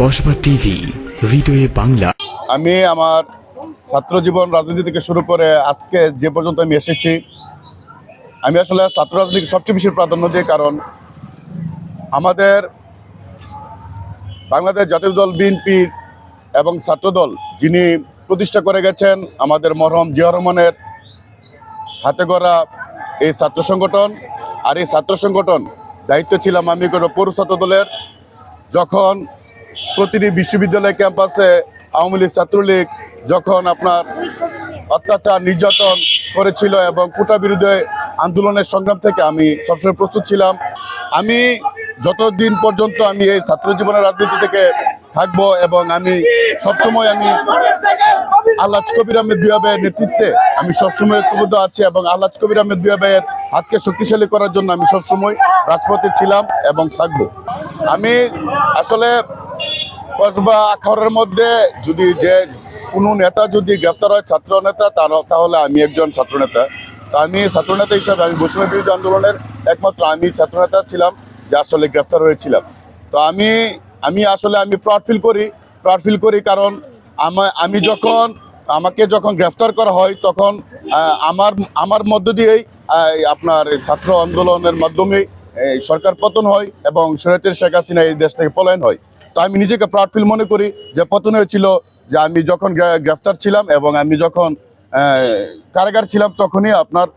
Kasba TV, হৃদয়ে বাংলা। আমি আমার ছাত্র জীবন রাজনীতি থেকে শুরু করে আজকে যে পর্যন্ত আমি এসেছি, আমি আসলে ছাত্র রাজনীতিকে সবচেয়ে বেশি প্রাধান্য দিই কারণ আমাদের বাংলাদেশ জাতীয় দল বিএনপির এবং ছাত্রদল যিনি প্রতিষ্ঠা করে গেছেন আমাদের মরহম জিয়া রহমানের হাতে গড়া এই ছাত্র সংগঠন। আর এই ছাত্র সংগঠন দায়িত্ব ছিলাম আমি পৌর ছাত্র দলের যখন প্রতিটি বিশ্ববিদ্যালয় ক্যাম্পাসে আওয়ামী লীগ ছাত্রলীগ যখন আপনার অত্যাচার নির্যাতন করেছিল এবং কোটা বিরুদ্ধে আন্দোলনের সংগ্রাম থেকে আমি সবসময় প্রস্তুত ছিলাম। আমি যতদিন পর্যন্ত আমি এই ছাত্র জীবনের রাজনীতি থেকে থাকব এবং আমি সবসময় আমি আল্লাহ কবির আহমেদ বিয়াবের নেতৃত্বে আমি সবসময় ঐক্যবদ্ধ আছি এবং আল্লাহ কবির আহমেদ বিয়াবের হাতকে শক্তিশালী করার জন্য আমি সবসময় রাজপথে ছিলাম এবং থাকব। আমি আসলে কসবা আখাউড়ের মধ্যে যদি যে কোনো নেতা যদি গ্রেপ্তার হয় ছাত্র নেতা তার তাহলে আমি একজন ছাত্র নেতা তো আমি ছাত্র নেতা হিসাবে আমি বৈষম্য বিরোধী আন্দোলনের একমাত্র আমি ছাত্র নেতা ছিলাম, যে আসলে গ্রেপ্তার হয়েছিলাম। তো আমি আমি আসলে আমি প্রাউড ফিল করি প্রাউড ফিল করি কারণ আমা- আমি যখন, আমাকে যখন গ্রেফতার করা হয়, তখন আমার আমার মধ্য দিয়েই আপনার ছাত্র আন্দোলনের মাধ্যমে এই সরকার পতন হয় এবং শরীয়তের শেখ হাসিনা এই দেশ থেকে পলায়ন হয়। তো আমি নিজেকে প্রাউড মনে করি যে পতন হয়েছিল যে আমি যখন গ্রেফতার ছিলাম এবং আমি যখন কারাগার ছিলাম তখনই আপনার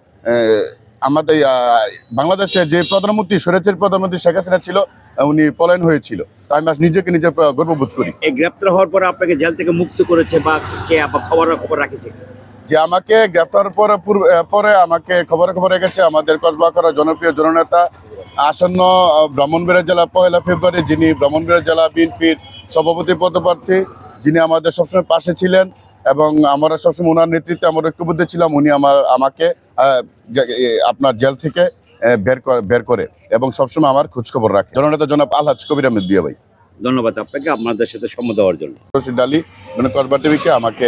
আমাদের বাংলাদেশের যে প্রধানমন্ত্রী শরীয়তের প্রধানমন্ত্রী শেখ হাসিনা ছিল, উনি পলায়ন হয়েছিল। তো আমি নিজেকে নিজে গর্ববোধ করি। এই গ্রেপ্তার হওয়ার পরে আপনাকে জেল থেকে মুক্ত করেছে বা কে বা খবর খবর রাখেছে? যে আমাকে গ্রেফতার পরে পরে আমাকে খবরে খবরে গেছে আমাদের কসবা করা জনপ্রিয় জননেতা আসন্ন আহ, ব্রাহ্মণবাড়িয়া জেলা পয়লা ফেব্রুয়ারি যিনি ব্রাহ্মণবাড়িয়া জেলা বিএনপির সভাপতি পদপ্রার্থী যিনি আমাদের সবসময় পাশে ছিলেন এবং আমরা সবসময় ওনার নেতৃত্বে আমরা ঐক্যবদ্ধ ছিলাম উনি আমার আমাকে আপনার জেল থেকে বের করে বের করে এবং সবসময় আমার খোঁজখবর রাখে। জননেতা জনাব আলহাজ কবির আহমেদ বিয়া ভাই। ধন্যবাদ আপনাকে আপনাদের সাথে সম্মত দেওয়ার জন্য। রশিদ আলী মানে কসবা টিভিকে আমাকে